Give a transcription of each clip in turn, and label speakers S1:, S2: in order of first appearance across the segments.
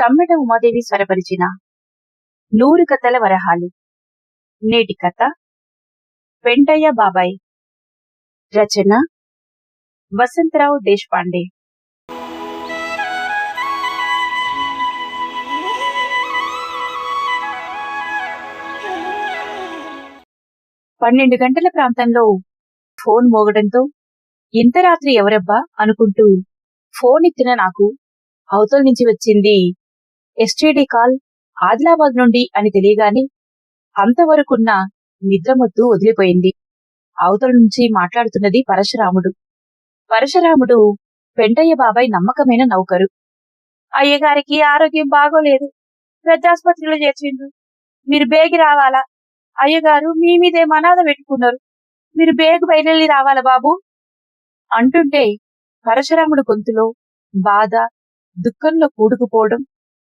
S1: సమ్మెట ఉమాదేవి స్వరపరిచిన నూరు కథల వరహాలు. నేటి కథ వెంటయ్య బాబాయ్. రచన వసంతరావు దేశపాండే. పన్నెండు గంటల ప్రాంతంలో ఫోన్ మోగడంతో ఇంత రాత్రి ఎవరబ్బా అనుకుంటూ ఫోన్ ఎత్తిన నాకు అవతల నుంచి వచ్చింది ఎస్టీడీ కాల్ ఆదిలాబాద్ నుండి అని తెలియగానే అంతవరకున్న నిద్రమొత్తు వదిలిపోయింది. అవతల నుంచి మాట్లాడుతున్నది పరశురాముడు. పరశురాముడు పెంటయ్య బాబాయ్ నమ్మకమైన నౌకరు. అయ్యగారికి ఆరోగ్యం బాగోలేదు. పెద్ద ఆసుపత్రిలో చేర్చిండ్రు. మీరు బేగి రావాలా? అయ్యగారు మీ మీదే మనాద పెట్టుకున్నారు. మీరు బేగు బయలుదేరి రావాలా బాబు? అంటుంటే పరశురాముడు గొంతులో బాధ దుఃఖంలో కూడుకుపోవడం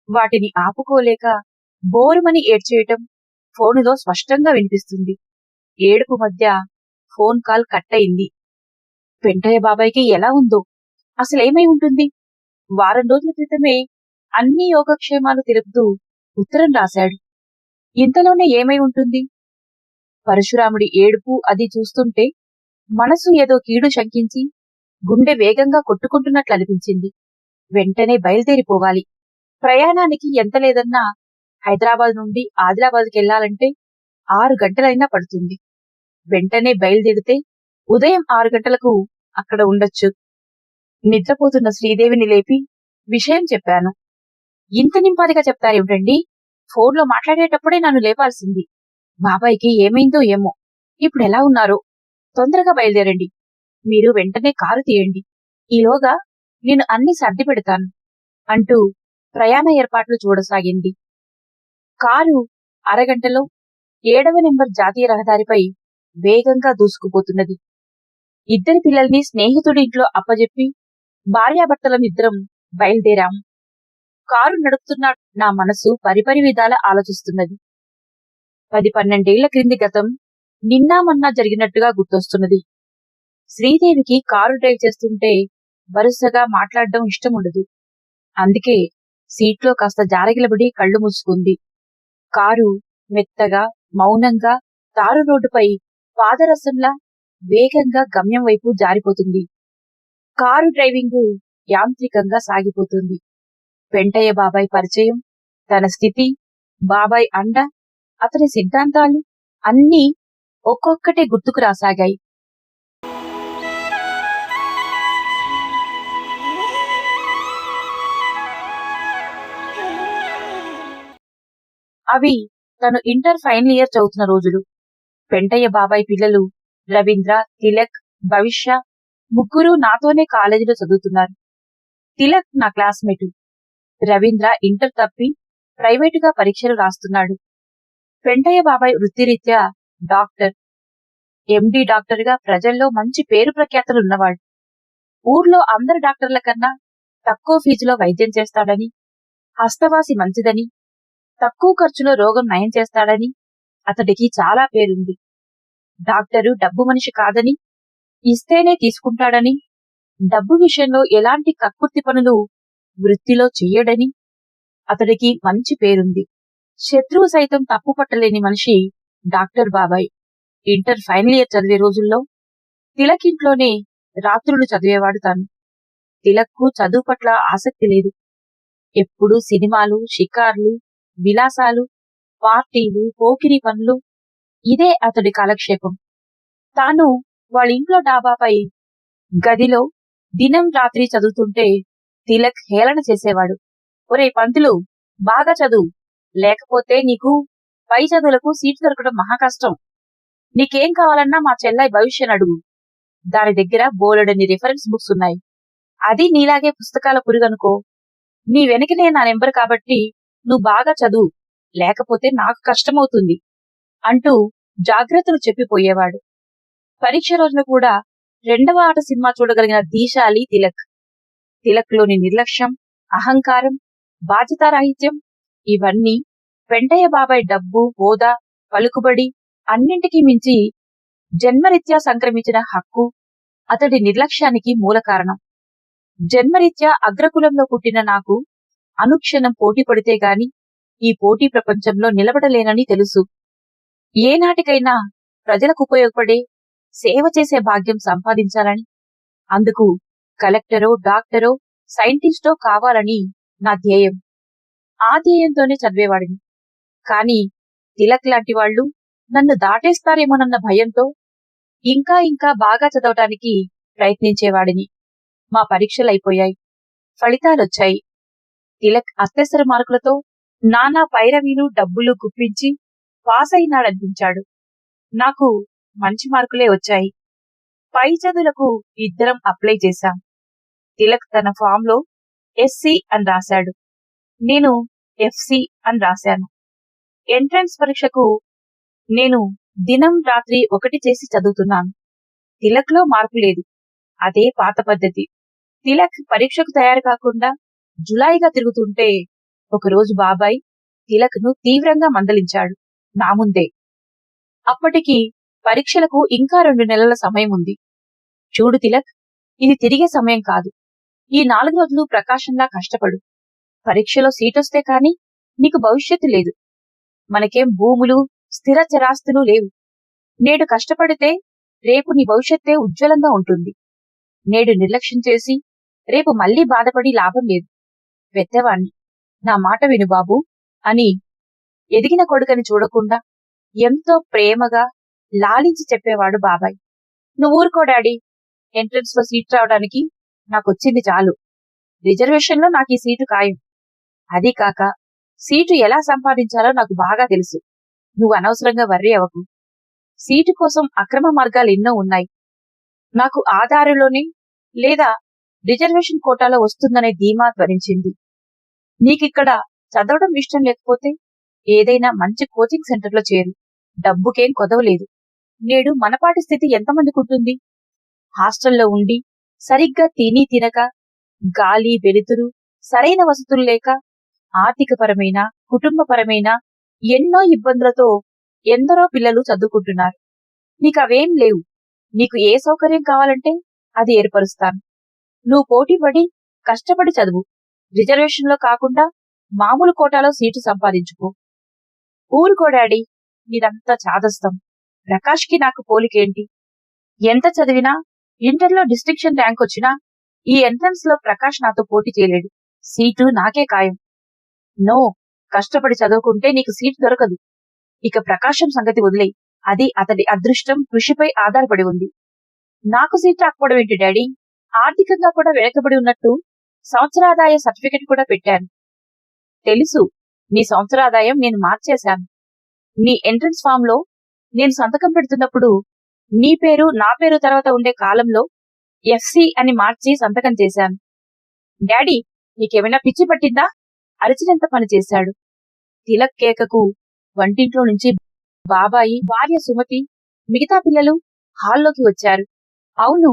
S1: వాటిని ఆపుకోలేక బోరుమని ఏడ్చేయటం ఫోనులో స్పష్టంగా వినిపిస్తుంది. ఏడుపు మధ్య ఫోన్ కాల్ కట్ అయింది పెంటయ్య బాబాయ్కి ఎలా ఉందో? అసలేమై ఉంటుంది? వారం రోజుల క్రితమే అన్ని యోగక్షేమాలు తెలుపుతూ ఉత్తరం రాశాడు. ఇంతలోనే ఏమై ఉంటుంది? పరశురాముడి ఏడుపు అది చూస్తుంటే మనసు ఏదో కీడు శంకించి గుండె వేగంగా కొట్టుకుంటున్నట్లు అనిపించింది వెంటనే బయలుదేరిపోవాలి. ప్రయాణానికి ఎంత లేదన్నా హైదరాబాద్ నుండి ఆదిలాబాద్కి వెళ్ళాలంటే ఆరు గంటలైనా పడుతుంది. వెంటనే బయలుదేరితే ఉదయం ఆరు గంటలకు అక్కడ ఉండొచ్చు. నిద్రపోతున్న శ్రీదేవిని లేపి విషయం చెప్పాను. ఇంత నింపాదిగా చెప్తారేమిటండి? ఫోన్లో మాట్లాడేటప్పుడే నన్ను లేపాల్సింది. బాబాయ్కి ఏమైందో ఏమో. ఇప్పుడు ఎలా ఉన్నారో తొందరగా బయలుదేరండి. మీరు వెంటనే కారు తీయండి. ఈలోగా నేను అన్ని సర్ది పెడతాను అంటూ ప్రయాణ ఏర్పాట్లు చూడసాగింది. కారు అరగంటలో ఏడవ నెంబర్ జాతీయ రహదారిపై వేగంగా దూసుకుపోతున్నది. ఇద్దరి పిల్లల్ని స్నేహితుడి ఇంట్లో అప్పజెప్పి భార్యాభర్తలమిద్దరం బయలుదేరాం. కారు నడుపుతున్న నా మనసు పరిపరి విధాల ఆలోచిస్తున్నది. పది పన్నెండేళ్ళ క్రింది గతం నిన్నామన్నా జరిగినట్టుగా గుర్తొస్తున్నది. శ్రీదేవికి కారు డ్రైవ్ చేస్తుంటే వరుసగా మాట్లాడడం ఇష్టం ఉండదు అందుకే సీట్లో కాస్త జారగిలబడి కళ్ళు మూసుకుంది. కారు మెత్తగా మౌనంగా తారు రోడ్డుపై పాదరసంలా వేగంగా గమ్యం వైపు జారిపోతుంది. కారు డ్రైవింగ్ యాంత్రికంగా సాగిపోతుంది. వెంటయ్య బాబాయ్ పరిచయం తన స్థితి బాబాయ్ అండ అతని సిద్ధాంతాలు అన్నీ ఒక్కొక్కటే గుర్తుకు రాసాగాయి. అవి తను ఇంటర్ ఫైనల్ ఇయర్ చదువుతున్న రోజులు. పెంటయ్య బాబాయ్ పిల్లలు రవీంద్ర తిలక్ భవిష్య ముగ్గురు నాతోనే కాలేజీలో చదువుతున్నారు. తిలక్ నా క్లాస్మేటు. రవీంద్ర ఇంటర్ తప్పి ప్రైవేటుగా పరీక్షలు రాస్తున్నాడు. పెంటయ్య బాబాయ్ వృత్తిరీత్యా డాక్టర్. ఎండి డాక్టర్గా ప్రజల్లో మంచి పేరు ప్రఖ్యాతలు ఉన్నవాడు. ఊర్లో అందరి డాక్టర్ల కన్నా తక్కువ ఫీజులో వైద్యం చేస్తాడని హస్తవాసి మంచిదని తక్కువ ఖర్చులో రోగం నయం చేస్తాడని అతడికి చాలా పేరుంది. డాక్టరు డబ్బు మనిషి కాదని ఇస్తేనే తీసుకుంటాడని డబ్బు విషయంలో ఎలాంటి కక్కుర్తి పనులు వృత్తిలో చెయ్యడని అతడికి మంచి పేరుంది. శత్రువు సైతం తప్పు పట్టలేని మనిషి డాక్టర్ బాబాయ్. ఇంటర్ ఫైనల్ ఇయర్ చదివే రోజుల్లో తిలక్ ఇంట్లోనే రాత్రులు చదివేవాడు తాను. తిలక్కు చదువు పట్ల ఆసక్తి లేదు. ఎప్పుడూ సినిమాలు షికార్లు విలాసాలు పార్టీలు పోకిరి పనులు. ఇదే అతడి కాలక్షేపం. తాను వాళ్ళ ఇంట్లో డాబాపై గదిలో దినం రాత్రి చదువుతుంటే తిలక్ హేళన చేసేవాడు. ఒరే పంతులు బాగా చదువు. లేకపోతే నీకు పై చదువులకు సీటు దొరకడం మహా కష్టం. నీకేం కావాలన్నా మా చెల్లై భవిష్యను అడుగు. దాని దగ్గర బోలెడని రిఫరెన్స్ బుక్స్ ఉన్నాయి. అది నీలాగే పుస్తకాల పురుగనుకో. నీ వెనకనే నా నెంబర్ కాబట్టి నువ్వు బాగా చదువు లేకపోతే నాకు కష్టమవుతుంది అంటూ జాగ్రత్తలు చెప్పిపోయేవాడు. పరీక్ష రోజున కూడా రెండవ ఆట సినిమా చూడగలిగిన దీశాలి తిలక్. తిలక్లోని నిర్లక్ష్యం అహంకారం బాధ్యతారాహిత్యం ఇవన్నీ వెంటయ్య బాబాయ్ డబ్బు హోదా పలుకుబడి అన్నింటికీ మించి జన్మరీత్యా సంక్రమించిన హక్కు అతడి నిర్లక్ష్యానికి మూల కారణం జన్మరీత్యా అగ్రకులంలో పుట్టిన నాకు అనుక్షణం పోటీ పడితే గాని ఈ పోటీ ప్రపంచంలో నిలబడలేనని తెలుసు. ఏనాటికైనా ప్రజలకు ఉపయోగపడే సేవ చేసే భాగ్యం సంపాదించాలని అందుకు కలెక్టరో డాక్టరో సైంటిస్టో కావాలని నా ధ్యేయం. ఆ ధ్యేయంతోనే చదివేవాడిని. కాని తిలక్ లాంటి వాళ్ళు నన్ను దాటేస్తారేమోనన్న భయంతో ఇంకా ఇంకా బాగా చదవటానికి ప్రయత్నించేవాడిని. మా పరీక్షలైపోయాయి. ఫలితాలొచ్చాయి. తిలక్ అత్యవసర మార్కులతో నానా పైరవీలు డబ్బులు గుప్పించి పాస్ అయినాడనిపించాడు నాకు మంచి మార్కులే వచ్చాయి. పై చదువులకు ఇద్దరం అప్లై చేశాం. తిలక్ తన ఫామ్లో ఎస్సి అని రాశాడు. నేను ఎఫ్సి అని రాశాను. ఎంట్రన్స్ పరీక్షకు నేను దినం రాత్రి ఒకటి చేసి చదువుతున్నాను. తిలక్లో మార్పు లేదు. అదే పాత పద్ధతి. తిలక్ పరీక్షకు తయారు కాకుండా జులాయిగా తిరుగుతుంటే ఒకరోజు బాబాయ్ తిలక్ను తీవ్రంగా మందలించాడు. నా ముందే. అప్పటికి పరీక్షలకు ఇంకా రెండు నెలల సమయం ఉంది. చూడు తిలక్ ఇది తిరిగే సమయం కాదు. ఈ నాలుగు రోజులు ప్రకాశంలా కష్టపడు. పరీక్షలో సీటొస్తే కాని నీకు భవిష్యత్తు లేదు. మనకేం భూములు స్థిర చరాస్తులు లేవు. నేడు కష్టపడితే రేపు నీ భవిష్యత్తే ఉజ్వలంగా ఉంటుంది. నేడు నిర్లక్ష్యం చేసి రేపు మళ్ళీ బాధపడి లాభం లేదు. పెద్దవాణ్ణి నా మాట విను బాబు అని ఎదిగిన కొడుకని చూడకుండా ఎంతో ప్రేమగా లాలించి చెప్పేవాడు బాబాయ్. నువ్వు ఊరుకో డాడీ. ఎంట్రన్స్లో సీట్ రావడానికి నాకొచ్చింది చాలు. రిజర్వేషన్లో నాకు ఈ సీటు ఖాయం. అది కాక సీటు ఎలా సంపాదించాలో నాకు బాగా తెలుసు. నువ్వు అనవసరంగా వర్రీ అవ్వకు. సీటు కోసం అక్రమ మార్గాలు ఎన్నో ఉన్నాయి. నాకు ఆధారులోనే లేదా రిజర్వేషన్ కోటాలో వస్తుందనే ధీమా ధ్వనించింది. నీకిక్కడ చదవడం ఇష్టం లేకపోతే ఏదైనా మంచి కోచింగ్ సెంటర్లో చేరు. డబ్బుకేం కొదవలేదు. నేడు మనపాటి స్థితి ఎంతమందికి ఉంటుంది? హాస్టల్లో ఉండి సరిగ్గా తిని తినక గాలి వెలుతురు సరైన వసతులు లేక ఆర్థికపరమైన కుటుంబపరమైన ఎన్నో ఇబ్బందులతో ఎందరో పిల్లలు చదువుకుంటున్నారు. నీకు అవేం లేవు. నీకు ఏ సౌకర్యం కావాలంటే అది ఏర్పరుస్తాను. నువ్వు పోటీపడి కష్టపడి చదువు. రిజర్వేషన్లో కాకుండా మామూలు కోటాలో సీటు సంపాదించుకో. ఊరుకో డాడీ నీదంతా చాదస్తం. ప్రకాష్కి నాకు పోలికేంటి? ఎంత చదివినా ఇంటర్లో డిస్టింక్షన్ ర్యాంక్ వచ్చినా ఈ ఎంట్రన్స్లో ప్రకాష్ నాతో పోటీ చేయలేడు. సీటు నాకే ఖాయం. నో కష్టపడి చదువుకుంటే నీకు సీటు దొరకదు. ఇక ప్రకాశం సంగతి వదిలే అది అతడి అదృష్టం కృషిపై ఆధారపడి ఉంది. నాకు సీట్ రాకపోవడం ఏంటి డాడీ? ఆర్థికంగా కూడా వెనకబడి ఉన్నట్టు సంవత్సరాదాయ సర్టిఫికెట్ కూడా పెట్టాను. తెలుసు నీ సంవత్సరాదాయం నేను మార్చేశాను. నీ ఎంట్రన్స్ ఫామ్లో నేను సంతకం పెడుతున్నప్పుడు నీ పేరు నా పేరు తర్వాత ఉండే కాలంలో ఎఫ్సి అని మార్చి సంతకం చేశాను. డాడీ నీకేమైనా పిచ్చి పట్టిందా? అరిచినంత పని చేశాడు. తిలక్ కేకకు వంటింట్లో నుంచి బాబాయి భార్య సుమతి మిగతా పిల్లలు హాల్లోకి వచ్చారు. అవును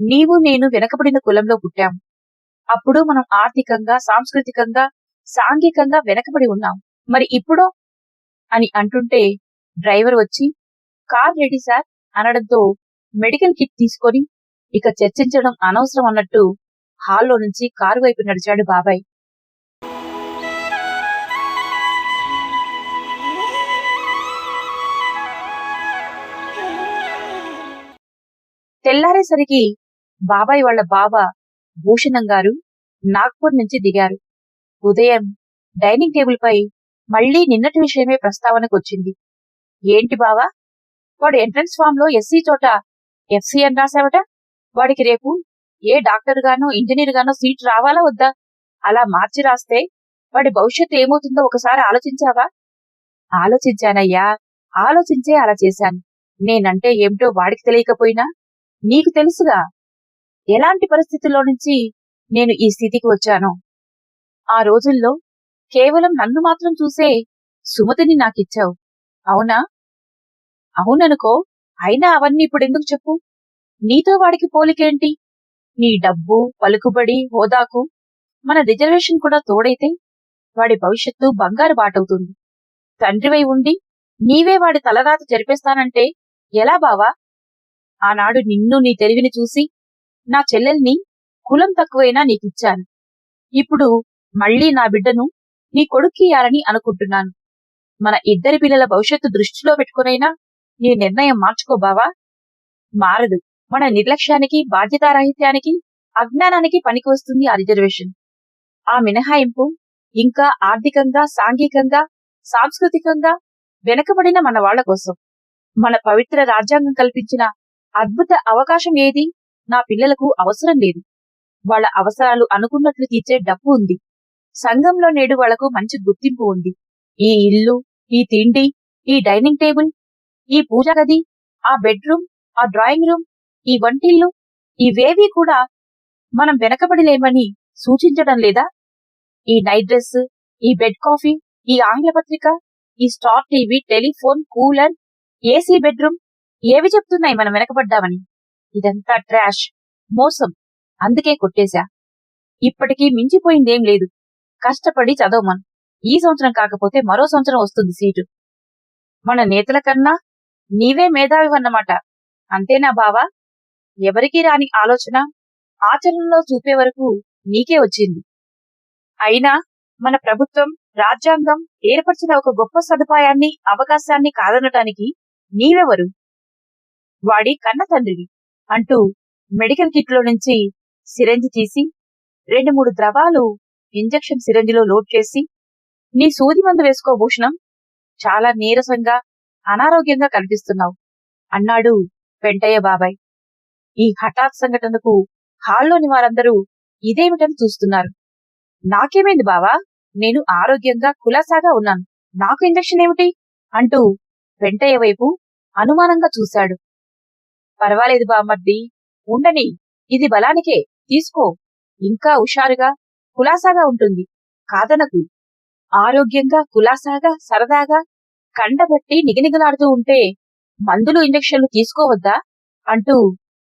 S1: నీవు నేను వెనకబడిన కులంలో పుట్టాం. అప్పుడు మనం ఆర్థికంగా సాంస్కృతికంగా సాంఘికంగా వెనకబడి ఉన్నాం. మరి ఇప్పుడు అని అంటుంటే డ్రైవర్ వచ్చి కార్ రెడీ సార్ అనడంతో మెడికల్ కిట్ తీసుకొని ఇక చర్చించడం అనవసరం అన్నట్టు హాల్లో నుంచి కారు వైపు నడిచాడు బాబాయ్. తెల్లారేసరికి బాబాయ్ వాళ్ళ బావ భూషణం గారు నాగ్పూర్ నుంచి దిగారు. ఉదయం డైనింగ్ టేబుల్ పై మళ్ళీ నిన్నటి విషయమే ప్రస్తావనకు వచ్చింది. ఏంటి బావా? వాడు ఎంట్రన్స్ ఫామ్లో ఎస్సీ చోట ఎఫ్సీ అని రాసావట వాడికి రేపు ఏ డాక్టర్ గానో ఇంజనీర్ గానో సీట్ రావాలా వద్దా? అలా మార్చి రాస్తే వాడి భవిష్యత్తు ఏమవుతుందో ఒకసారి ఆలోచించావా? ఆలోచించానయ్యా. ఆలోచించే అలా చేశాను. నేనంటే ఏమిటో వాడికి తెలియకపోయినా నీకు తెలుసుగా. ఎలాంటి పరిస్థితుల్లో నుంచి నేను ఈ స్థితికి వచ్చానో? ఆ రోజుల్లో కేవలం నన్ను మాత్రం చూసే సుమతిని నాకిచ్చావు. అవునా? అవుననుకో అయినా అవన్నీ ఇప్పుడు ఎందుకు చెప్పు? నీతో వాడికి పోలికేంటి? నీ డబ్బు పలుకుబడి హోదాకు మన రిజర్వేషన్ కూడా తోడైతే వాడి భవిష్యత్తు బంగారు బాటవుతుంది. తండ్రివై ఉండి నీవే వాడి తలరాత జరిపేస్తానంటే ఎలా బావా? ఆనాడు నిన్ను నీ తెలివిని చూసి నా చెల్లెల్ని కులం తక్కువైనా నీకిచ్చాను. ఇప్పుడు మళ్ళీ నా బిడ్డను నీ కొడుక్కియాలని అనుకుంటున్నాను. మన ఇద్దరి పిల్లల భవిష్యత్తు దృష్టిలో పెట్టుకునైనా నీ నిర్ణయం మార్చుకో బావా. మారదు. మన నిర్లక్ష్యానికి బాధ్యతారాహిత్యానికి అజ్ఞానానికి పనికి వస్తుంది ఆ రిజర్వేషన్. ఆ మినహాయింపు ఇంకా ఆర్థికంగా సాంఘికంగా సాంస్కృతికంగా వెనకబడిన మన వాళ్ళ కోసం. మన పవిత్ర రాజ్యాంగం కల్పించిన అద్భుత అవకాశం ఏది? నా పిల్లలకు అవసరం లేదు. వాళ్ళ అవసరాలు అనుకున్నట్లు తీర్చే డబ్బు ఉంది. సంఘంలో నేడు వాళ్ళకు మంచి గుర్తింపు ఉంది. ఈ ఇల్లు ఈ తిండి ఈ డైనింగ్ టేబుల్ ఈ పూజ గది ఆ బెడ్రూమ్ ఆ డ్రాయింగ్ రూమ్ ఈ వంటిల్లు ఇవేవీ కూడా మనం వెనకబడిలేమని సూచించడం లేదా? ఈ నైట్ డ్రెస్ ఈ బెడ్ కాఫీ ఈ ఆంగ్ల పత్రిక ఈ star TV telephone cooler AC bedroom ఏవి చెప్తున్నాయి మనం వెనకబడ్డామని? ఇదంతా ట్రాష్ మోసం. అందుకే కొట్టేశా. ఇప్పటికీ మించిపోయిందేం లేదు. కష్టపడి చదవమను. ఈ సంవత్సరం కాకపోతే మరో సంవత్సరం వస్తుంది సీటు. మన నేతల కన్నా నీవే మేధావివన్నమాట. అంతేనా బావా? ఎవరికీ రాని ఆలోచన ఆచరణలో చూపే వరకు నీకే వచ్చింది. అయినా మన ప్రభుత్వం రాజ్యాంగం ఏర్పరిచిన ఒక గొప్ప సదుపాయాన్ని అవకాశాన్ని కాదనటానికి నీవెవరు? వాడి కన్న తండ్రివి. అంటూ మెడికల్ కిట్లో నుంచి సిరంజి తీసి రెండు మూడు ద్రవాలు ఇంజెక్షన్ సిరంజిలో లోడ్ చేసి నీ సూది మందు వేసుకో భూషణం చాలా నీరసంగా అనారోగ్యంగా కనిపిస్తున్నావు అన్నాడు వెంటయ్య బాబాయ్. ఈ హఠాత్ సంఘటనకు హాల్లోని వారందరూ ఇదేమిటని చూస్తున్నారు. నాకేమైంది బావా? నేను ఆరోగ్యంగా కులాసాగా ఉన్నాను. నాకు ఇంజెక్షన్ ఏమిటి? అంటూ వెంటయ్య వైపు అనుమానంగా చూశాడు. పర్వాలేదు బామ్మర్ది ఉండని. ఇది బలానికే. తీసుకో. ఇంకా హుషారుగా కులాసాగా ఉంటుంది. కాదనకు. ఆరోగ్యంగా కులాసాగా సరదాగా కండబట్టి నిగనిగలాడుతూ ఉంటే మందులు ఇంజెక్షన్లు తీసుకోవద్దా? అంటూ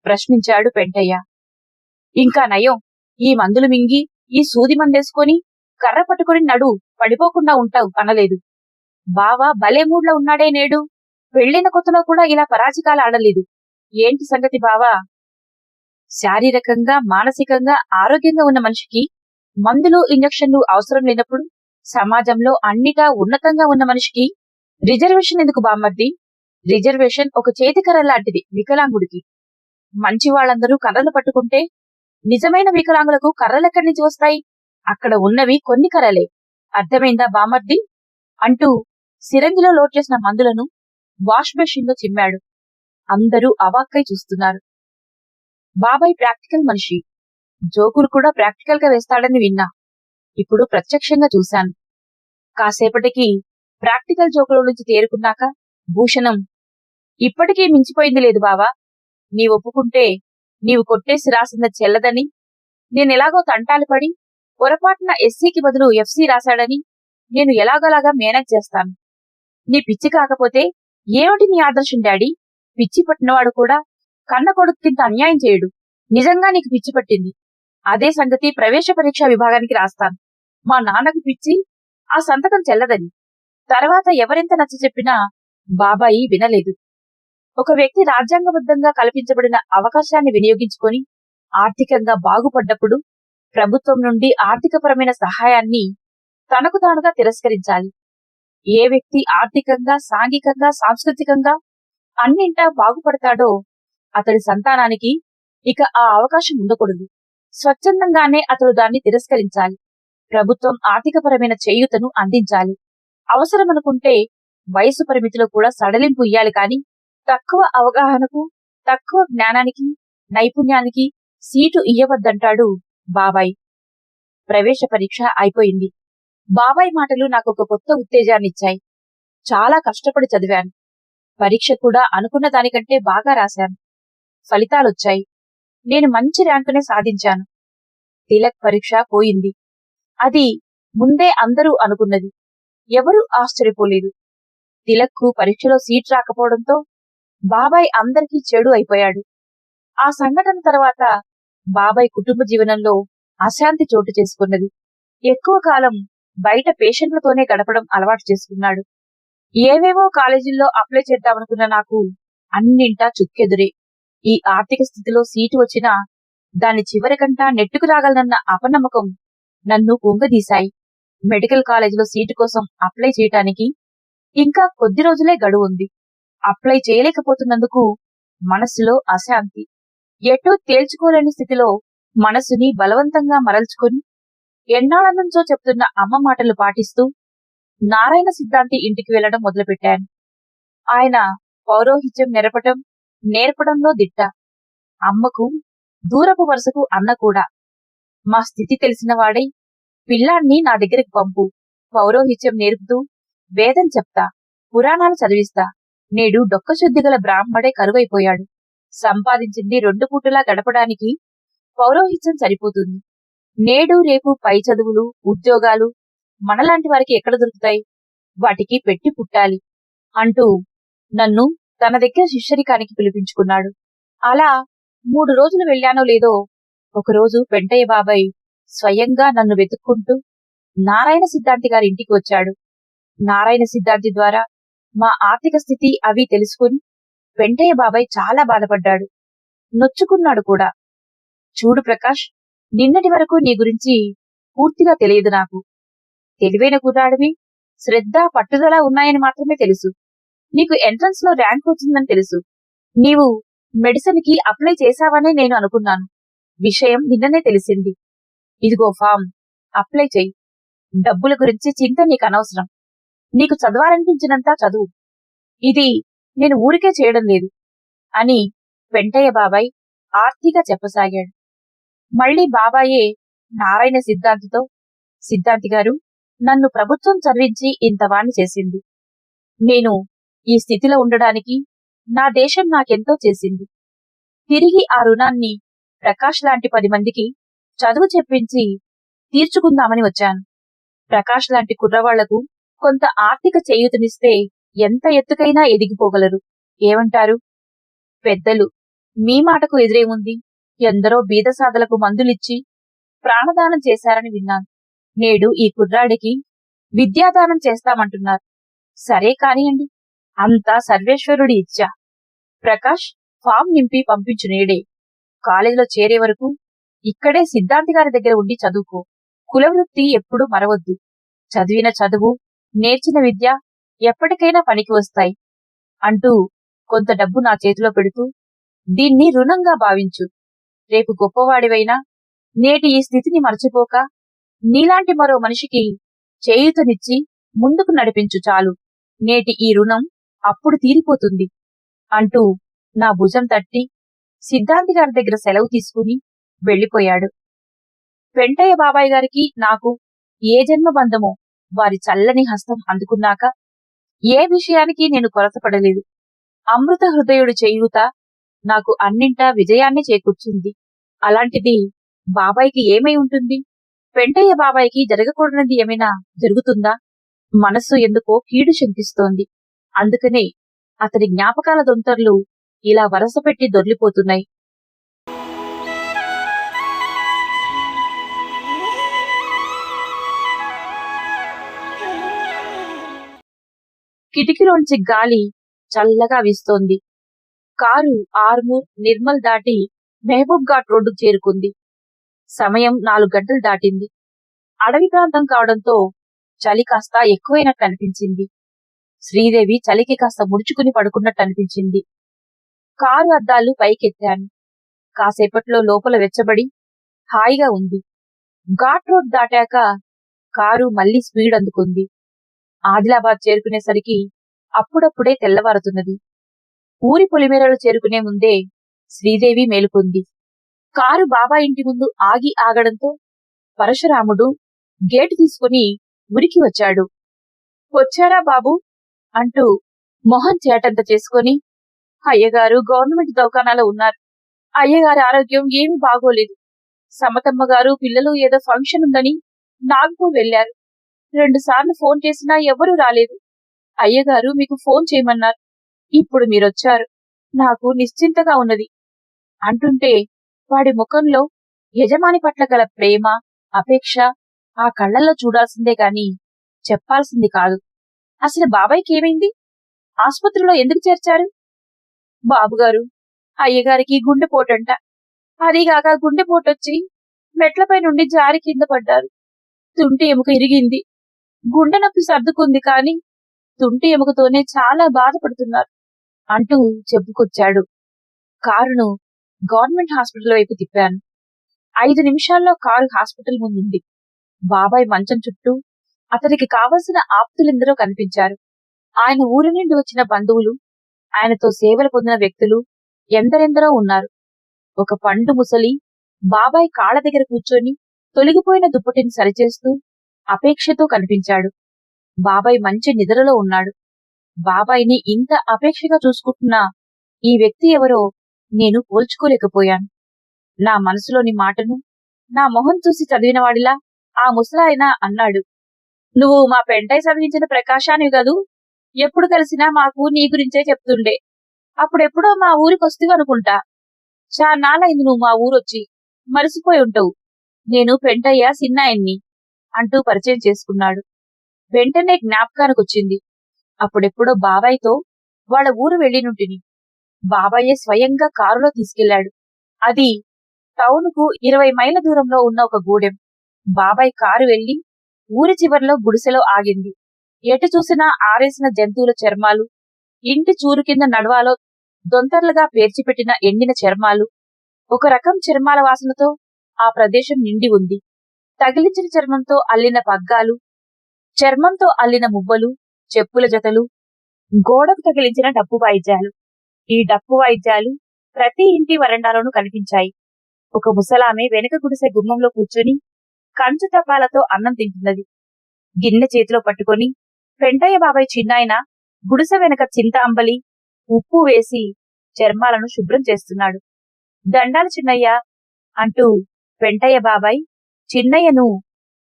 S1: ప్రశ్నించాడు పెంటయ్య. ఇంకా నయం. ఈ మందులు మింగి ఈ సూది మందేసుకొని కర్ర పట్టుకుని నడు. పడిపోకుండా ఉంటావు అనలేదు. బావా భలే మూడ్లో ఉన్నాడే నేడు. పెళ్ళిన కొత్తలో కూడా ఇలా పరాజకాలు ఆడలేదు. ఏంటి సంగతి బావా? శారీరకంగా మానసికంగా ఆరోగ్యంగా ఉన్న మనిషికి మందులు ఇంజక్షన్లు అవసరం లేనప్పుడు సమాజంలో అన్నిటా ఉన్నతంగా ఉన్న మనిషికి రిజర్వేషన్ ఎందుకు బామ్మర్ది రిజర్వేషన్ ఒక చేతికర్ర లాంటిది వికలాంగుడికి. మంచి వాళ్ళందరూ కర్రలు పట్టుకుంటే నిజమైన వికలాంగులకు కర్రలెక్కడి నుంచి వస్తాయి? అక్కడ ఉన్నవి కొన్ని కర్రలే. అర్థమైందా బామర్ది అంటూ సిరంగిలో లోడ్ చేసిన మందులను వాష్ మెషిన్లో చిమ్మాడు. అందరూ అవాక్కై చూస్తున్నారు. బాబాయ్ ప్రాక్టికల్ మనిషి. జోకులు కూడా ప్రాక్టికల్గా వేస్తాడని విన్నా. ఇప్పుడు ప్రత్యక్షంగా చూశాను. కాసేపటికి ప్రాక్టికల్ జోకుల నుంచి తేరుకున్నాక భూషణం. ఇప్పటికీ మించిపోయింది లేదు బావా. నీ ఒప్పుకుంటే నీవు కొట్టేసి రాసింది చెల్లదని నేనెలాగో తంటాలు పడి పొరపాటున ఎస్సీకి బదులు ఎఫ్సీ రాశాడని నేను ఎలాగోలాగా మేనేజ్ చేస్తాను. నీ పిచ్చి కాకపోతే ఏమిటి నీ ఆదర్శం డాడీ? పిచ్చి పట్టినవాడు కూడా కన్న కొడుక్కింత అన్యాయం చేయడు. నిజంగా నీకు పిచ్చి పట్టింది. అదే సంగతి ప్రవేశ పరీక్ష విభాగానికి రాస్తాను. మా నాన్నకు పిచ్చి ఆ సంతకం చెల్లదని. తర్వాత ఎవరెంత నచ్చ చెప్పినా బాబాయి వినలేదు. ఒక వ్యక్తి రాజ్యాంగబద్ధంగా కల్పించబడిన అవకాశాన్ని వినియోగించుకొని ఆర్థికంగా బాగుపడ్డప్పుడు ప్రభుత్వం నుండి ఆర్థికపరమైన సహాయాన్ని తనకు తానుగా తిరస్కరించాలి. ఏ వ్యక్తి ఆర్థికంగా సాంఘికంగా సాంస్కృతికంగా అన్నింటా బాగుపడతాడో అతడి సంతానానికి ఇక ఆ అవకాశం ఉండకూడదు. స్వచ్ఛందంగానే అతడు దాన్ని తిరస్కరించాలి. ప్రభుత్వం ఆర్థికపరమైన చేయూతను అందించాలి. అవసరమనుకుంటే వయసు పరిమితిలో కూడా సడలింపు ఇయ్యాలి కాని తక్కువ అవగాహనకు తక్కువ జ్ఞానానికి నైపుణ్యానికి సీటు ఇయ్యవద్దంటాడు బాబాయ్. ప్రవేశ పరీక్ష అయిపోయింది. బాబాయ్ మాటలు నాకు ఒక కొత్త ఉత్తేజాన్నిచ్చాయి. చాలా కష్టపడి చదివాను. పరీక్ష కూడా అనుకున్న దానికంటే బాగా రాశాను. ఫలితాలొచ్చాయి. నేను మంచి ర్యాంకునే సాధించాను. తిలక్ పరీక్ష పోయింది. అది ముందే అందరూ అనుకున్నది. ఎవరూ ఆశ్చర్యపోలేదు. తిలక్కు పరీక్షలో సీట్ రాకపోవడంతో బాబాయ్ అందరికీ చెడు అయిపోయాడు. ఆ సంఘటన తర్వాత బాబాయ్ కుటుంబ జీవనంలో అశాంతి చోటు చేసుకున్నది. ఎక్కువ కాలం బయట పేషెంట్లతోనే గడపడం అలవాటు చేసుకున్నాడు. ఏవేవో కాలేజీల్లో అప్లై చేద్దామనుకున్న నాకు అన్నింటా చుక్కెదురే. ఈ ఆర్థిక స్థితిలో సీటు వచ్చినా దాని చివరికంటా నెట్టుకు రాగలనన్న అపనమ్మకం నన్ను పొంగదీశాయి. మెడికల్ కాలేజీలో సీటు కోసం అప్లై చేయటానికి ఇంకా కొద్ది రోజులే గడువు ఉంది. అప్లై చేయలేకపోతున్నందుకు మనస్సులో అశాంతి. ఎటూ తేల్చుకోలేని స్థితిలో మనసుని బలవంతంగా మరల్చుకొని ఎన్నాళ్ళ నుంచో చెప్తున్న అమ్మ మాటలు పాటిస్తూ నారాయణ సిద్ధాంతి ఇంటికి వెళ్ళడం మొదలుపెట్టాను ఆయన పౌరోహిత్యం నెరపటం నేర్పడంలో దిట్ట. అమ్మకు దూరపు వరుసకు అన్న కూడా. మా స్థితి తెలిసిన వాడై పిల్లాన్ని నా దగ్గరికి పంపు. పౌరోహిత్యం నేర్పుతూ వేదం చెప్తా పురాణాలు చదివిస్తా. నేడు డొక్కశుద్ధి గల బ్రాహ్మడే కరువైపోయాడు. సంపాదించింది రెండు పూటలా గడపడానికి పౌరోహిత్యం సరిపోతుంది. నేడు రేపు పై చదువులు ఉద్యోగాలు మనలాంటి వారికి ఎక్కడ దొరుకుతాయి? వాటికి పెట్టి పుట్టాలి అంటూ నన్ను తన దగ్గర శిష్యరికానికి పిలిపించుకున్నాడు. అలా మూడు రోజులు వెళ్ళానో లేదో ఒకరోజు వెంటయ్య బాబాయ్ స్వయంగా నన్ను వెతుక్కుంటూ నారాయణ సిద్ధాంతి గారి ఇంటికి వచ్చాడు. నారాయణ సిద్ధాంతి ద్వారా మా ఆర్థిక స్థితి అవి తెలుసుకుని వెంటయ్య బాబాయ్ చాలా బాధపడ్డాడు. నొచ్చుకున్నాడు కూడా. చూడు ప్రకాష్ నిన్నటి వరకు నీ గురించి పూర్తిగా తెలియదు నాకు. తెలివైన కుర్రాడివి శ్రద్ధ పట్టుదల ఉన్నాయని మాత్రమే తెలుసు. నీకు ఎంట్రన్స్లో ర్యాంక్ వచ్చిందని తెలుసు. నీవు మెడిసిన్కి అప్లై చేశావనే నేను అనుకున్నాను. విషయం నిన్ననే తెలిసింది. ఇదిగో ఫామ్ అప్లై చెయ్యి. డబ్బుల గురించి చింత నీకు అనవసరం. నీకు చదవాలనిపించినంత చదువు. ఇది నేను ఊరికే చేయడం లేదు. అని వెంటయ్య బాబాయ్ ఆర్తిగా చెప్పసాగాడు. మళ్ళీ బాబాయే నారాయణ సిద్ధాంతితో సిద్ధాంతి గారు నన్ను ప్రభుత్వం చదివించి ఇంతవాణ్ణి చేసింది. నేను ఈ స్థితిలో ఉండడానికి నా దేశం నాకెంతో చేసింది. తిరిగి ఆ రుణాన్ని ప్రకాష్ లాంటి పది మందికి చదువు చెప్పించి తీర్చుకుందామని వచ్చాను. ప్రకాష్ లాంటి కుర్రవాళ్ళకు కొంత ఆర్థిక చేయూతనిస్తే ఎంత ఎత్తుకైనా ఎదిగిపోగలరు. ఏమంటారు? పెద్దలు మీ మాటకు ఎదురేముంది? ఎందరో బీదసాదలకు మందులిచ్చి ప్రాణదానం చేశారని విన్నాను. నేడు ఈ కుర్రాడికి విద్యాదానం చేస్తామంటున్నారు. సరే కానియండి. అంతా సర్వేశ్వరుడి ఇచ్చా. ప్రకాష్ ఫామ్ నింపి పంపించు నేడే. కాలేజీలో చేరే వరకు ఇక్కడే సిద్ధాంతి గారి దగ్గర ఉండి చదువుకో. కులవృత్తి ఎప్పుడూ మరవద్దు. చదివిన చదువు నేర్చిన విద్య ఎప్పటికైనా పనికి వస్తాయి. అంటూ కొంత డబ్బు నా చేతిలో పెడుతూ దీన్ని రుణంగా భావించు. రేపు గొప్పవాడివైనా నేటి ఈ స్థితిని మరచిపోక నీలాంటి మరో మనిషికి చేయూతనిచ్చి ముందుకు నడిపించు చాలు. నేటి ఈ రుణం అప్పుడు తీరిపోతుంది. అంటూ నా భుజం తట్టి సిద్ధాంతి గారి దగ్గర సెలవు తీసుకుని వెళ్ళిపోయాడు వెంటయ్య బాబాయ్ గారికి నాకు ఏ జన్మ బంధమో వారి చల్లని హస్తం అందుకున్నాక ఏ విషయానికి నేను కొరతపడలేదు. అమృత హృదయుడు చేయూత నాకు అన్నింటా విజయాన్ని చేకూర్చింది. అలాంటిది బాబాయ్కి ఏమై ఉంటుంది? వెంటయ్య బాబాయికి జరగకూడనిది ఏమైనా జరుగుతుందా? మనస్సు ఎందుకో కీడు శంకిస్తోంది. అందుకనే అతని జ్ఞాపకాల దొంతర్లు ఇలా వరస పెట్టి దొర్లిపోతున్నాయి. కిటికీలోంచి గాలి చల్లగా వీస్తోంది. కారు ఆర్మూర్ నిర్మల్ దాటి మహబూబ్ ఘాట్ రోడ్డు చేరుకుంది. సమయం నాలుగు గంటలు దాటింది. అడవి ప్రాంతం కావడంతో చలి కాస్త ఎక్కువైనట్టు అనిపించింది. శ్రీదేవి చలికి కాస్త ముడుచుకుని పడుకున్నట్టు అనిపించింది. కారు అద్దాలు పైకెత్తాను. కాసేపట్లో లోపల వెచ్చబడి హాయిగా ఉంది. ఘాట్ రోడ్ దాటాక కారు మళ్ళీ స్పీడ్ అందుకుంది. ఆదిలాబాద్ చేరుకునేసరికి అప్పుడప్పుడే తెల్లవారుతున్నది. ఊరి పొలిమేరలు చేరుకునే ముందే శ్రీదేవి మేలుకుంది. కారు బాబా ఇంటి ముందు ఆగి ఆగడంతో పరశురాముడు గేటు తీసుకుని ఉరికి వచ్చాడు. వచ్చారా బాబు అంటూ మొహం చేటంత చేసుకొని అయ్యగారు గవర్నమెంట్ దవాఖానాలో ఉన్నారు. అయ్యగారి ఆరోగ్యం ఏమి బాగోలేదు. సమతమ్మ గారు పిల్లలు ఏదో ఫంక్షన్ ఉందని నాగపూర్ వెళ్ళారు రెండు సార్లు ఫోన్ చేసినా ఎవరూ రాలేదు. అయ్యగారు మీకు ఫోన్ చేయమన్నారు. ఇప్పుడు మీరొచ్చారు. నాకు నిశ్చింతగా ఉన్నది. అంటుంటే వాడి ముఖంలో యజమాని పట్ల గల ప్రేమ అపేక్ష ఆ కళ్ళల్లో చూడాల్సిందే గాని చెప్పాల్సింది కాదు. అసలు బాబాయ్కి ఏమైంది? ఆసుపత్రిలో ఎందుకు చేర్చారు? బాబుగారు అయ్యగారికి గుండెపోటంట అదిగాక గుండెపోటొచ్చి మెట్లపై నుండి జారి కింద పడ్డారు. తుంటి ఎముక ఇరిగింది. గుండె నొప్పి సర్దుకుంది కాని తుంటి ఎముకతోనే చాలా బాధపడుతున్నారు అంటూ చెప్పుకొచ్చాడు. కారును గవర్నమెంట్ హాస్పిటల్ వైపు తిప్పాను. ఐదు నిమిషాల్లో కారు హాస్పిటల్ ముందుంది. బాబాయ్ మంచం చుట్టూ అతనికి కావలసిన ఆప్తులెందరో కనిపించారు. ఆయన ఊరి నుండి వచ్చిన బంధువులు ఆయనతో సేవలు పొందిన వ్యక్తులు ఎందరెందరో ఉన్నారు. ఒక పండు ముసలి బాబాయ్ కాళ్ళ దగ్గర కూర్చొని తొలగిపోయిన దుప్పటిని సరిచేస్తూ అపేక్షతో కనిపించాడు. బాబాయ్ మంచి నిద్రలో ఉన్నాడు. బాబాయ్ని ఇంత అపేక్షగా చూసుకుంటున్న ఈ వ్యక్తి ఎవరో నేను పోల్చుకోలేకపోయాను. నా మనసులోని మాటను నా మొహం చూసి చదివినవాడిలా ఆ ముసలాయన అన్నాడు. నువ్వు మా పెంటై చదివించిన ప్రకాశానివి కదూ? ఎప్పుడు కలిసినా మాకు నీ గురించే చెప్తుండే. అప్పుడెప్పుడో మా ఊరికొస్తూ అనుకుంటా. చాన్నాళ్ళైంది నువ్వు మా ఊరొచ్చి. మరిసిపోయి ఉంటావు. నేను పెంటయ్య సిన్నాయన్ని అంటూ పరిచయం చేసుకున్నాడు. వెంటనే జ్ఞాపకానికొచ్చింది. అప్పుడెప్పుడో బాబాయ్తో వాళ్ళ ఊరు వెళ్ళినుంటిని. బాబాయే స్వయంగా కారులో తీసుకెళ్ళాడు అది టౌన్కు ఇరవై మైళ్ళ దూరంలో ఉన్న ఒక గూడెం. బాబాయ్ కారు వెళ్ళి ఊరి చివర్లో గుడిసెలో ఆగింది. ఎటు చూసినా ఆరేసిన జంతువుల చర్మాలు ఇంటి చూరు కింద నడవాలో దొంతర్లుగా పేర్చిపెట్టిన ఎండిన చర్మాలు ఒక రకం చర్మాల వాసనతో ఆ ప్రదేశం నిండి ఉంది. తగిలించిన చర్మంతో అల్లిన పగ్గాలు చర్మంతో అల్లిన మువ్వలు చెప్పుల జతలు గోడకు తగిలించిన డబ్బు వాయిద్యాలు. ఈ డప్పు వాయిద్యాలు ప్రతి ఇంటి వరండాలోనూ కనిపించాయి. ఒక ముసలామె వెనుక గుడిసె గుమ్మంలో కూర్చొని కంచు తపాలతో అన్నం తింటున్నది. గిన్నె చేతిలో పట్టుకొని పెంటయ్య బాబాయ్ చిన్నాయన గుడిసె వెనక చింత అంబలి ఉప్పు వేసి చర్మాలను శుభ్రం చేస్తున్నాడు. దండాలు చిన్నయ్య అంటూ పెంటయ్య బాబాయ్ చిన్నయ్యను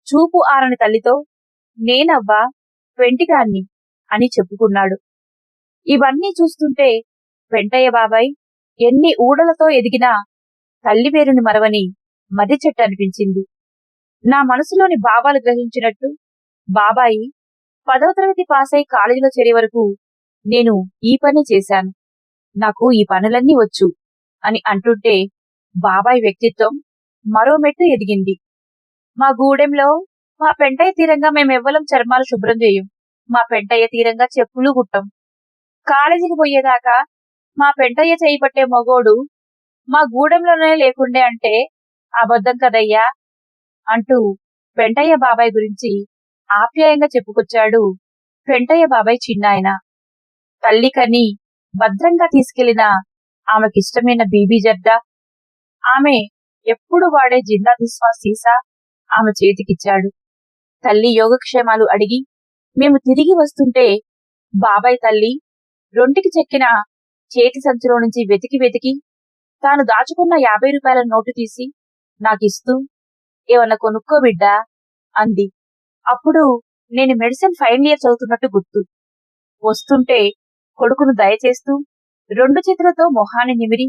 S1: చూపు ఆరని తల్లితో నేనవ్వా వెంటిగాన్ని అని చెప్పుకున్నాడు. ఇవన్నీ చూస్తుంటే పెంటయ్య బాబాయ్ ఎన్ని ఊడలతో ఎదిగినా తల్లి పేరుని మరవని మర్రి చెట్టు అనిపించింది. నా మనసులోని భావాలు గ్రహించినట్టు బాబాయి పదవ తరగతి పాస్ అయి కాలేజీలో చేరే వరకు నేను ఈ పని చేశాను. నాకు ఈ పనులన్నీ వచ్చు అని అంటుంటే బాబాయ్ వ్యక్తిత్వం మరో మెట్టు ఎదిగింది. మా గూడెంలో మా పెంటయ్య తీరంగా మేమెవ్వలం చర్మాలు శుభ్రం చేయం. మా పెంటయ్య తీరంగా చెప్పులు కుట్టం. కాలేజీకి పోయేదాకా మా పెంటయ్య చేయిపట్టే మగోడు మా గూడెంలోనే లేకుండే అంటే అబద్ధం కదయ్యా అంటూ పెంటయ్య బాబాయ్ గురించి ఆప్యాయంగా చెప్పుకొచ్చాడు పెంటయ్య బాబాయ్ చిన్నాయన. తల్లి కని భద్రంగా తీసుకెళ్ళిన ఆమెకిష్టమైన బీబీ జర్దా. ఆమె ఎప్పుడు వాడే జిందా దిస్వా సీసా ఆమె చేతికిచ్చాడు. తల్లి యోగక్షేమాలు అడిగి మేము తిరిగి వస్తుంటే బాబాయ్ తల్లి రొంటికి చెక్కిన చేతి సంచిలో నుంచి వెతికి వెతికి తాను దాచుకున్న యాభై రూపాయల నోటు తీసి నాకిస్తూ ఏమన్నా కొనుక్కో బిడ్డా అంది. అప్పుడు నేను మెడిసిన్ ఫైనల్ ఇయర్ చదువుతున్నట్టు గుర్తు. వస్తుంటే కొడుకును దయచేస్తూ రెండు చేతులతో మొహాన్ని నిమిరి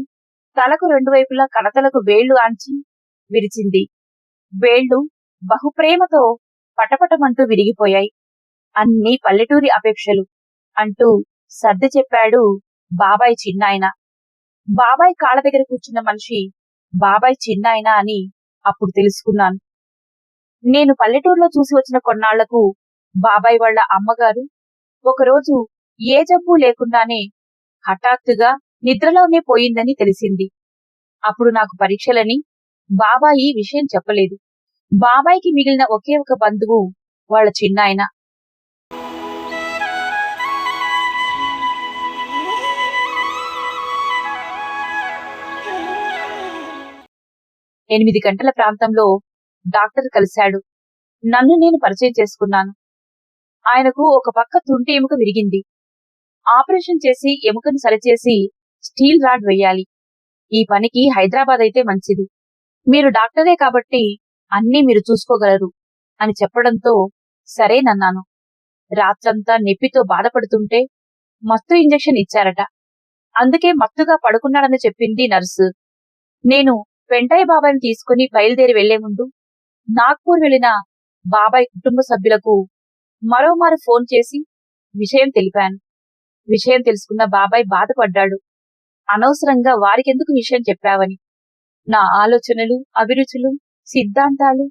S1: తలకు రెండు వైపులా కడతలకు వేళ్ళు ఆంచి విరిచింది. వేళ్ళు బహుప్రేమతో పటపటమంటూ విరిగిపోయాయి. అన్ని పల్లెటూరి అపేక్షలు అంటూ సర్ది చెప్పాడు బాబాయ్ చిన్నాయన? బాబాయ్ కాళ్ళ దగ్గర కూర్చున్న మనిషి బాబాయ్ చిన్నాయన అని అప్పుడు తెలుసుకున్నాను. నేను పల్లెటూరులో చూసి వచ్చిన కొన్నాళ్ళకు బాబాయ్ వాళ్ళ అమ్మగారు ఒకరోజు ఏ జబ్బు లేకుండానే హఠాత్తుగా నిద్రలోనే పోయిందని తెలిసింది. అప్పుడు నాకు పరీక్షలని బాబాయి విషయం చెప్పలేదు. బాబాయికి మిగిలిన ఒకే ఒక బంధువు వాళ్ళ చిన్నాయన. ఎనిమిది గంటల ప్రాంతంలో డాక్టర్ కలిశాడు. నన్ను నేను పరిచయం చేసుకున్నాను. ఆయనకు ఒక పక్క తుంటి ఎముక విరిగింది. ఆపరేషన్ చేసి ఎముకను సరిచేసి స్టీల్ రాడ్ వేయాలి. ఈ పనికి హైదరాబాద్ అయితే మంచిది. మీరు డాక్టరే కాబట్టి అన్నీ మీరు చూసుకోగలరు అని చెప్పడంతో సరేనన్నాను రాత్రంతా నొప్పితో బాధపడుతుంటే మత్తు ఇంజెక్షన్ ఇచ్చారట. అందుకే మత్తుగా పడుకున్నాడని చెప్పింది నర్సు. నేను వెంటయ్య బాబాయ్ని తీసుకుని బయలుదేరి వెళ్ళే ముందు నాగ్పూర్ వెళ్ళిన బాబాయ్ కుటుంబ సభ్యులకు మరోమారు ఫోన్ చేసి విషయం తెలిపాను. విషయం తెలుసుకున్న బాబాయ్ బాధపడ్డాడు. అనవసరంగా వారికెందుకు విషయం చెప్పావని. నా ఆలోచనలు అభిరుచులు సిద్ధాంతాలు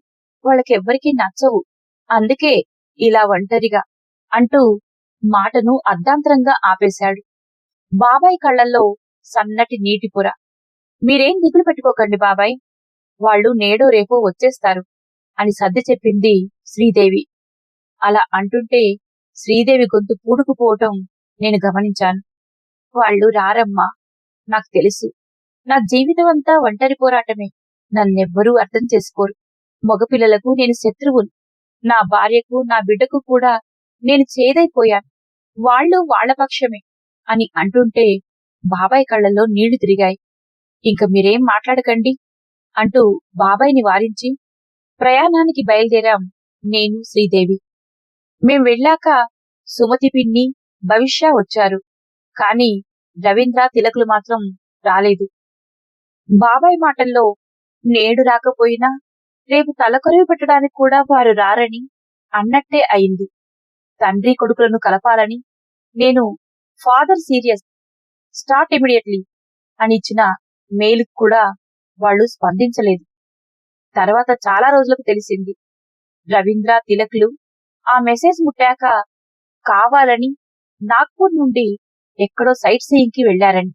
S1: వాళ్ళకెవ్వరికీ నచ్చవు. అందుకే ఇలా ఒంటరిగా అంటూ మాటను అర్ధాంతరంగా ఆపేశాడు. బాబాయ్ కళ్ళల్లో సన్నటి నీటి పొర. మీరేం దిగులు పెట్టుకోకండి బాబాయ్. వాళ్ళు నేడో రేపో వచ్చేస్తారు అని సర్ది చెప్పింది శ్రీదేవి. అలా అంటుంటే శ్రీదేవి గొంతు పూడుకుపోవటం నేను గమనించాను. వాళ్ళు రారమ్మా నాకు తెలుసు. నా జీవితం అంతా ఒంటరి పోరాటమే. నన్నెవ్వరూ అర్థం చేసుకోరు. మగపిల్లలకు నేను శత్రువును. నా భార్యకు నా బిడ్డకు కూడా నేను చేదైపోయాను. వాళ్ళు వాళ్ళ పక్షమే అని అంటుంటే బాబాయ్ కళ్ళల్లో నీళ్ళు తిరిగాయి. ఇంక మీరేం మాట్లాడకండి అంటూ బాబాయ్ని వారించి ప్రయాణానికి బయలుదేరాం నేను శ్రీదేవి. మేం వెళ్ళాక సుమతి పిన్ని భవిష్య వచ్చారు. కాని రవీంద్ర తిలకులు మాత్రం రాలేదు. బాబాయ్ మాటల్లో నేడు రాకపోయినా రేపు తలకొరవి పెట్టడానికి కూడా వారు రారని అన్నట్టే అయింది. తండ్రి కొడుకులను కలపాలని నేను ఫాదర్ సీరియస్ స్టార్ట్ ఇమిడియట్లీ అని ఇచ్చిన మెయిల్ కూడా వాళ్ళు స్పందించలేదు. తర్వాత చాలా రోజులకు తెలిసింది రవీంద్ర తిలక్లు ఆ మెసేజ్ ముట్టాక కావాలని నాగ్పూర్ నుండి ఎక్కడో సైట్ సీయింగ్కి వెళ్ళారని